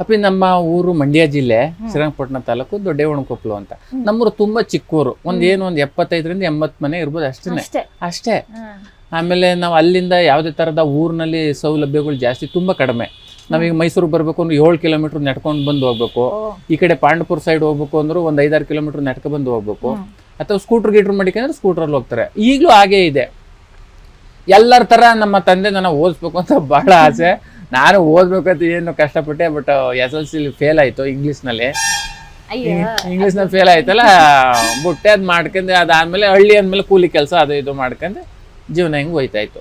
ಅಪ್ಪಿ ನಮ್ಮ ಊರು ಮಂಡ್ಯ ಜಿಲ್ಲೆ ಶ್ರೀರಂಗಪಟ್ಟಣ ತಾಲೂಕು ದೊಡ್ಡೇವಣಕೊಪ್ಪಲು ಅಂತ. ನಮ್ಮೂರು ತುಂಬಾ ಚಿಕ್ಕೂರು. ಒಂದ್ ಏನು ಒಂದ್ ಎಪ್ಪತ್ತೈದರಿಂದ ಎಂಬತ್ ಮನೆ ಇರ್ಬೋದು ಅಷ್ಟೇ. ಅಷ್ಟೇ. ಆಮೇಲೆ ನಾವು ಅಲ್ಲಿಂದ ಯಾವುದೇ ತರದ ಊರಿನಲ್ಲಿ ಸೌಲಭ್ಯಗಳು ಜಾಸ್ತಿ ತುಂಬಾ ಕಡಿಮೆ. ನಾವೀಗ ಮೈಸೂರಿಗೆ ಬರಬೇಕು ಅಂದ್ರೆ ಏಳು ಕಿಲೋಮೀಟರ್ ನಡ್ಕೊಂಡು ಬಂದು ಹೋಗ್ಬೇಕು. ಈ ಕಡೆ ಪಾಂಡಪುರ ಸೈಡ್ ಹೋಗ್ಬೇಕು ಅಂದ್ರೆ ಒಂದು ಐದಾರು ಕಿಲೋಮೀಟರ್ ನಡ್ಕ ಬಂದು ಹೋಗ್ಬೇಕು. ಅಥವಾ ಸ್ಕೂಟರ್ ಗೀಟ್ರ್ ಸ್ಕೂಟರ್ ಸ್ಕೂಟ್ರಲ್ಲಿ ಹೋಗ್ತಾರೆ. ಈಗಲೂ ಹಾಗೇ ಇದೆ. ಎಲ್ಲರ ಥರ ನಮ್ಮ ತಂದೆ ನನ್ನ ಓದಿಸ್ಬೇಕು ಅಂತ ಬಹಳ ಆಸೆ. ನಾನು ಓದ್ಬೇಕಂತ ಏನು ಕಷ್ಟಪಟ್ಟೆ but S L C fail ಆಯ್ತು ಇಂಗ್ಲಿಷ್ನಲ್ಲಿ. ಅಯ್ಯೋ. ಇಂಗ್ಲೀಷ್ನಲ್ಲಿ ಫೇಲ್ ಆಯ್ತಲ್ಲ ಬುಟ್ಟೆ ಅದ್ ಮಾಡ್ಕೊಂಡು ಅದಾದ್ಮೇಲೆ ಹಳ್ಳಿ ಅಂದ್ಮೇಲೆ ಕೂಲಿ ಕೆಲಸ ಅದು ಇದು ಮಾಡ್ಕೊಂಡು ಜೀವನ ಹೆಂಗೆ ಹೋಯ್ತಾ ಇತ್ತು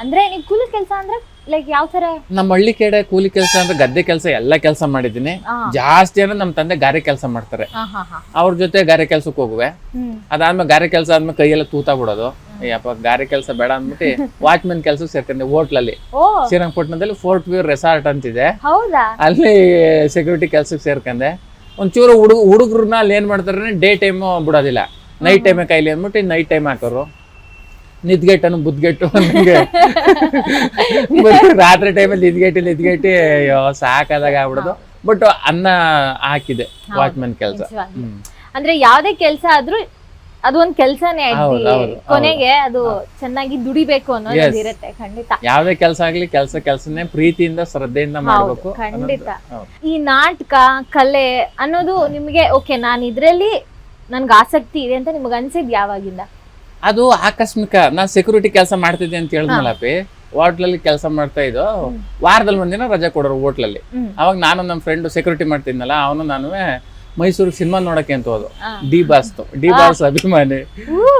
ಅಂದ್ರೆ ಕೂಲಿ ಕೆಲಸ ಅಂದ್ರೆ ಲೈಕ್ ಯಾವ ತರ? ನಮ್ಮ ಹಳ್ಳಿ ಕಡೆ ಕೂಲಿ ಕೆಲಸ ಅಂದ್ರೆ ಗದ್ದೆ ಕೆಲಸ ಎಲ್ಲ ಕೆಲಸ ಮಾಡಿದ್ದೀನಿ. ಜಾಸ್ತಿ ಅಂದ್ರೆ ನಮ್ಮ ತಂದೆ ಗಾರೆ ಕೆಲಸ ಮಾಡ್ತಾರೆ. ಅವ್ರ ಜೊತೆ ಗಾರೆ ಕೆಲ್ಸಕ್ಕೆ ಹೋಗುವೆ. ಅದಾದ್ಮೇಲೆ ಗಾರೆ ಕೆಲಸ ಆದ್ಮೇಲೆ ಕೈಯೆಲ್ಲ ತೂತಾ ಬಿಡೋದು. ಅಯ್ಯಪ್ಪ ಗಾರೆ ಕೆಲಸ ಬೇಡ ಅಂದ್ಬಿಟ್ಟು ವಾಚ್ಮನ್ ಕೆಲಸ ಸೇರ್ಕೊಂಡೆ ಹೋಟ್ಲಲ್ಲಿ. ಅಲ್ಲಿ ಶ್ರೀರಂಗಪಟ್ಟಣದಲ್ಲಿ ಫೋರ್ಟ್ ವ್ಯೂ ರೆಸಾರ್ಟ್ ಅಂತಿದೆ. ಅಲ್ಲಿ ಸೆಕ್ಯೂರಿಟಿ ಕೆಲ್ಸಕ್ಕೆ ಸೇರ್ಕೊಂಡೆ. ಒಂಚೂರು ಹುಡುಗ ಹುಡುಗರನ್ನ ಅಲ್ಲಿ ಏನ್ ಮಾಡ್ತಾರೆ ಡೇ ಟೈಮು ಬಿಡೋದಿಲ್ಲ. ನೈಟ್ ಟೈಮೇ ಕೈಲಿ ಅಂದ್ಬಿಟ್ಟು ನೈಟ್ ಟೈಮ್ ಹಾಕೋರು. ನಿದ್ಗೆಟ್ಟನು ಬುದ್ಗೆಟ್ಟು ಮತ್ತೆ ರಾತ್ರಿ ಟೈಮಲ್ಲಿ ನಿದ್ಗೆಟ್ಟಿ ನಿದ್ಗೆಟ್ಟಿ ಅಯ್ಯೋ ಸಾಕಾದಾಗ ಆಗ್ಬಿಡೋದು. ಬಟ್ ಅನ್ನ ಹಾಕಿದೆ ವಾಚ್ಮನ್ ಕೆಲಸ. ಅಂದ್ರೆ ಯಾವ್ದೇ ಕೆಲಸ ಆದ್ರೂ ಅದು ಒಂದ್ ಕೆಲ್ಸನೇ ಹೌದು, ಹೌದು, ಹೌದು. ಕೊನೆಗೆ ಅದು ಚೆನ್ನಾಗಿ ದುಡಿಬೇಕು ಅನ್ನೋದು. ಇರುತ್ತೆ ಖಂಡಿತ ಯಾವ್ದೇ ಕೆಲಸ ಆಗ್ಲಿ ಕೆಲಸ ಕೆಲಸನೇ ಪ್ರೀತಿಯಿಂದ ಶ್ರದ್ಧೆಯಿಂದ ಮಾಡ್ಬೇಕು ಖಂಡಿತ. ಅನ್ನೋದು- ಹೌದು. ಈ ನಾಟಕ ಕಲೆ ಅನ್ನೋದು ನಿಮ್ಗೆ ಓಕೆ ನಾನು ಇದ್ರಲ್ಲಿ ನನ್ಗೆ ಆಸಕ್ತಿ ಇದೆ ಅಂತ ನಿಮ್ಗೆ ಅನ್ಸಿದ್ ಯಾವಾಗಿಂದ ಅದು ಆಕಸ್ಮಿಕ ನಾ ಸೆಕ್ಯೂರಿಟಿ ಕೆಲಸ ಮಾಡ್ತಿದ್ದೆ ಅಂತ ಹೇಳಿದ್ನಲ್ಲಪ್ಪಿ ಹೋಟ್ಲಲ್ಲಿ ಕೆಲಸ ಮಾಡ್ತಾ ಇದ್ದು ವಾರದಲ್ಲಿ ಒಂದಿನ ರಜೆ ಕೊಡೋರು ಹೋಟ್ಲಲ್ಲಿ ಹ್ಮ್. ಅವಾಗ ನಾನು ನಮ್ಮ ಫ್ರೆಂಡ್ ಸೆಕ್ಯೂರಿಟಿ ಮಾಡ್ತಿದ್ನಲ್ಲ ಅವನು ನಾನು ಮೈಸೂರು ಸಿನಿಮಾ ನೋಡಕ್ಕೆ ಅಂತ ಹೋದು. ಡಿ ಬಾಸ್ ಡಿ ಬಾಸ್ ಅಭಿಮಾನಿ.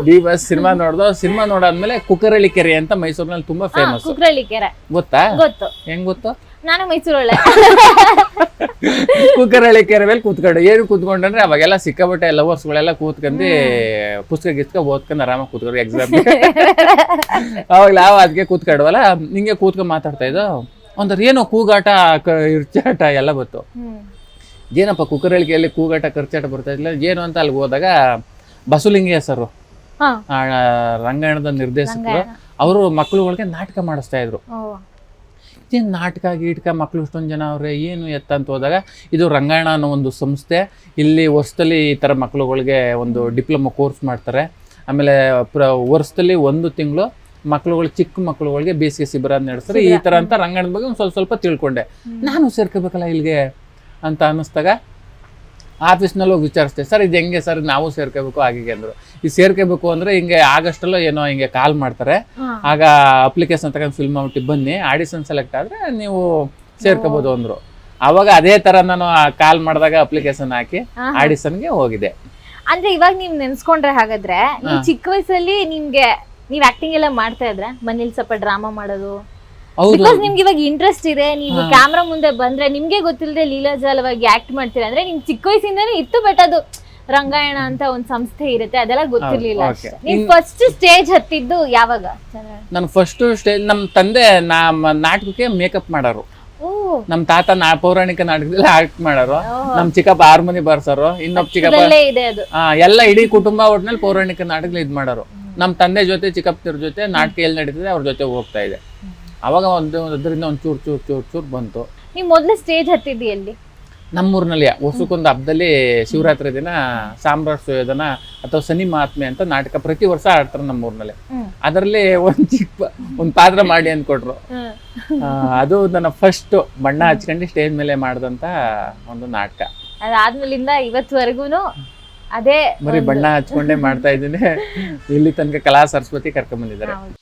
ಡಿ ಬಾಸ್ ಸಿನಿಮಾ ನೋಡ್ದು ಸಿನಿಮಾ ನೋಡಾದ್ಮೇಲೆ ಕುಕ್ಕರಳ್ಳಿ ಕೆರೆ ಅಂತ ಮೈಸೂರಿನಲ್ಲಿ ತುಂಬಾ ಫೇಮಸ್ ಕುಕ್ಕರಳ್ಳಿ ಕೆರೆ ಗೊತ್ತಾ? ಗೊತ್ತು. ಹೆಂಗ್ ಗೊತ್ತು? ನಾನು ಮೈಸೂರೊಳ್ಳೆ ಕುಕ್ಕರಳ್ಳಿ ಕೆರೆ ಮೇಲೆ ಕೂತ್ಕೊಂಡು. ಏನು ಕೂತ್ಕೊಂಡ್ರೆ ಅವಾಗೆಲ್ಲ ಲವರ್ಸ್ ಲವರ್ಸ್ಗಳೆಲ್ಲ ಕೂತ್ಕೊಂಡು ಪುಸ್ತಕ ಗಿಸ್ಕ ಓದ್ಕೊಂಡು ಆರಾಮಾಗಿ ಕೂತ್ಕೊಂಡು ಎಕ್ಸಾಮ್ ಅವಾಗ ನಾವು ಅದಕ್ಕೆ ಕೂತ್ಕೊಂಡ್ವಲ್ಲ ಹಿಂಗೆ ಕೂತ್ಕೊಂಡು ಮಾತಾಡ್ತಾ ಇದ್ದು. ಒಂಥರ ಏನೋ ಕೂಗಾಟ ಇರ್ಚಾಟ ಎಲ್ಲ ಬಂತು ಹ್ಮ್. ಏನಪ್ಪ ಕುಕ್ಕರಳಿಕೆಯಲ್ಲಿ ಕೂಗಾಟ ಖರ್ಚಾಟ ಬರ್ತಾ ಇಲ್ಲ ಏನು ಅಂತ ಅಲ್ಲಿ ಹೋದಾಗ ಬಸುಲಿಂಗಯ್ಯ ಸರ್ ರಂಗಾಯಣದ ನಿರ್ದೇಶಕರು ಅವರು ಮಕ್ಕಳುಗಳಿಗೆ ನಾಟಕ ಮಾಡಿಸ್ತಾ ಇದ್ರು. ಏನು ನಾಟಕ ಗೀಟಕ ಮಕ್ಕಳು ಇಷ್ಟೊಂದು ಜನ ಅವ್ರೆ ಏನು ಎತ್ತ ಅಂತ ಹೋದಾಗ ಇದು ರಂಗಾಯಣ ಅನ್ನೋ ಒಂದು ಸಂಸ್ಥೆ ಇಲ್ಲಿ ವರ್ಷದಲ್ಲಿ ಈ ಥರ ಮಕ್ಕಳುಗಳಿಗೆ ಒಂದು ಡಿಪ್ಲೊಮಾ ಕೋರ್ಸ್ ಮಾಡ್ತಾರೆ. ಆಮೇಲೆ ಪ್ರ ವರ್ಷದಲ್ಲಿ ಒಂದು ತಿಂಗಳು ಮಕ್ಕಳುಗಳು ಚಿಕ್ಕ ಮಕ್ಕಳುಗಳಿಗೆ ಬೇಸಿಗೆ ಶಿಬಿರ ನಡೆಸ್ತಾರೆ. ಈ ಥರ ಅಂತ ರಂಗಾಯಣದ ಬಗ್ಗೆ ಒಂದು ಸ್ವಲ್ಪ ಸ್ವಲ್ಪ ತಿಳ್ಕೊಂಡೆ. ನಾನು ಸೇರ್ಕೋಬೇಕಲ್ಲ ಇಲ್ಲಿಗೆ? ಅಂತ ಅನ್ನಿಸ್ದಾಗ ಆಫೀಸ್ನಲ್ಲಿ ಹೋಗಿ ವಿಚಾರಿಸ್ತೇವೆ ಸರ್ ಇದು ಹೆಂಗೆ ಸರ್? ನಾವು ಸೇರ್ಕೋಬೇಕು ಆಗಿಗೆ ಅಂದರು. ಈ ಸೇರ್ಕೋಬೇಕು ಅಂದರೆ ಹಿಂಗೆ ಆಗಸ್ಟಲ್ಲೋ ಏನೋ ಹಿಂಗೆ ಕಾಲ್ ಮಾಡ್ತಾರೆ. ಆಗ ಅಪ್ಲಿಕೇಶನ್ ತಗೊಂಡು ಫಿಲ್ ಮಾಡ್ಬಿಟ್ಟು ಬನ್ನಿ ಆಡಿಷನ್ ಸೆಲೆಕ್ಟ್ ಆದರೆ ನೀವು ಸೇರ್ಕೋಬೋದು ಅಂದರು. ಅವಾಗ ಅದೇ ಥರ ನಾನು ಕಾಲ್ ಮಾಡಿದಾಗ ಅಪ್ಲಿಕೇಶನ್ ಹಾಕಿ. ಆಡಿಷನ್ಗೆ ಹೋಗಿದೆ ಅಂದ್ರೆ ಇವಾಗ ನೀವು ನೆನ್ಸ್ಕೊಂಡ್ರೆ ಹಾಗಾದ್ರೆ ಚಿಕ್ಕ ವಯಸ್ಸಲ್ಲಿ ನಿಮ್ಗೆ ನೀವ್ ಆಕ್ಟಿಂಗ್ ಎಲ್ಲ ಮಾಡ್ತಾ ಇದ್ರೆ? ಮನೇಲಿ ಸ್ವಲ್ಪ ಡ್ರಾಮಾ ಮಾಡೋದು? ಬಿಕಾಸ್ ನಿಮ್ಗೆ ಇವಾಗ ಇಂಟ್ರೆಸ್ಟ್ ಇದೆ ನೀವು ಕ್ಯಾಮ್ರಾ ಮುಂದೆ ಬಂದ್ರೆ ನಿಮ್ಗೆ ಗೊತ್ತಿಲ್ಲದೆ ಲೀಲಾಜಾಲವಾಗಿ ಆಕ್ಟ್ ಮಾಡ್ತೀರಾ? ಅಂದ್ರೆ ನಿಮ್ ಚಿಕ್ಕ ವಯಸ್ಸಿಂದಾನೇ ಇತ್ತು ಬಟ್ ಅದು ರಂಗಾಯಣ ಅಂತ ಒಂದ್ ಸಂಸ್ಥೆ ಇರುತ್ತೆ ಅದೆಲ್ಲ ಗೊತ್ತಿರ್ಲಿಲ್ಲ ನೀವು ಫಸ್ಟ್ ಸ್ಟೇಜ್ ಹತ್ತಿದ್ದು ಯಾವಾಗ? ನಾನು ಫಸ್ಟ್ ಸ್ಟೇಜ್ ನಮ್ಮ ತಂದೆ ನಮ್ಮ ನಾಟಕಕ್ಕೆ ಮೇಕಪ್ ಮಾಡೋರು. ನಮ್ ತಾತ ನಾ ಪೌರಾಣಿಕ ನಾಟಕದಲ್ಲಿ ಆಕ್ಟ್ ಮಾಡೋರು. ನಮ್ ಚಿಕ್ಕಪ್ಪ ಹಾರ್ಮೋನಿ ಬರ್ಸೋರು ಇನ್ನೊಬ್ಬ ಚಿಕ್ಕಪ್ಪ ಎಲ್ಲ ಇಡೀ ಕುಟುಂಬ ಒಟ್ನಲ್ಲಿ ಪೌರಾಣಿಕ ನಾಟಕ ಇದ್ ಮಾಡೋರು. ನಮ್ಮ ತಂದೆ ಜೊತೆ ಚಿಕ್ಕಪ್ಪನ ಜೊತೆ ನಾಟಕ ಎಲ್ಲಿ ನಡೀತದೆ ಅವ್ರ ಜೊತೆ ಹೋಗ್ತಾ ಇದೆ. ಅವಾಗ ಒಂದು ಅದರಿಂದ ಒಂದು ಚೂರು ಚೂರು ಚೂರು ಚೂರು ಬಂತು. ನೀವು ಮೊದಲು ಸ್ಟೇಜ್ ಹತ್ತಿದ್ದಿ ಎಲ್ಲಿ? ನಮ್ಮೂರಿನಲ್ಲಿ ವರ್ಷಕ್ಕೊಂದು ಹಬ್ಬದಲ್ಲಿ ಶಿವರಾತ್ರಿ ದಿನ ಸಾಮ್ರಾಟ್ ಸುಯೋಧನ ಅಥವಾ ಸನಿ ಮಹಾತ್ಮೆ ಅಂತ ನಾಟಕ ಪ್ರತಿ ವರ್ಷ ಆಡ್ತಾರೆ ನಮ್ಮೂರಿನಲ್ಲಿ. ಅದರಲ್ಲಿ ಒಂದು ಚಿಕ್ಕ ಒಂದು ಪಾತ್ರ ಮಾಡಿ ಅಂದ್ಕೊಟ್ರು. ಅದು ನನ್ನ ಫಸ್ಟ್ ಬಣ್ಣ ಹಚ್ಕೊಂಡು ಸ್ಟೇಜ್ ಮೇಲೆ ಮಾಡಿದಂತ ಒಂದು ನಾಟಕ. ಅದಾದ್ಮೇಲಿಂದ ಇವತ್ತುವರೆಗೂ ಅದೇ ಬರೀ ಬಣ್ಣ ಹಚ್ಕೊಂಡೇ ಮಾಡ್ತಾ ಇದ್ದೀನಿ. ಇಲ್ಲಿ ತನಕ ಕಲಾ ಸರಸ್ವತಿ ಕರ್ಕೊಂಡ್ ಬಂದಿದ್ದಾರೆ. ಹೌದು.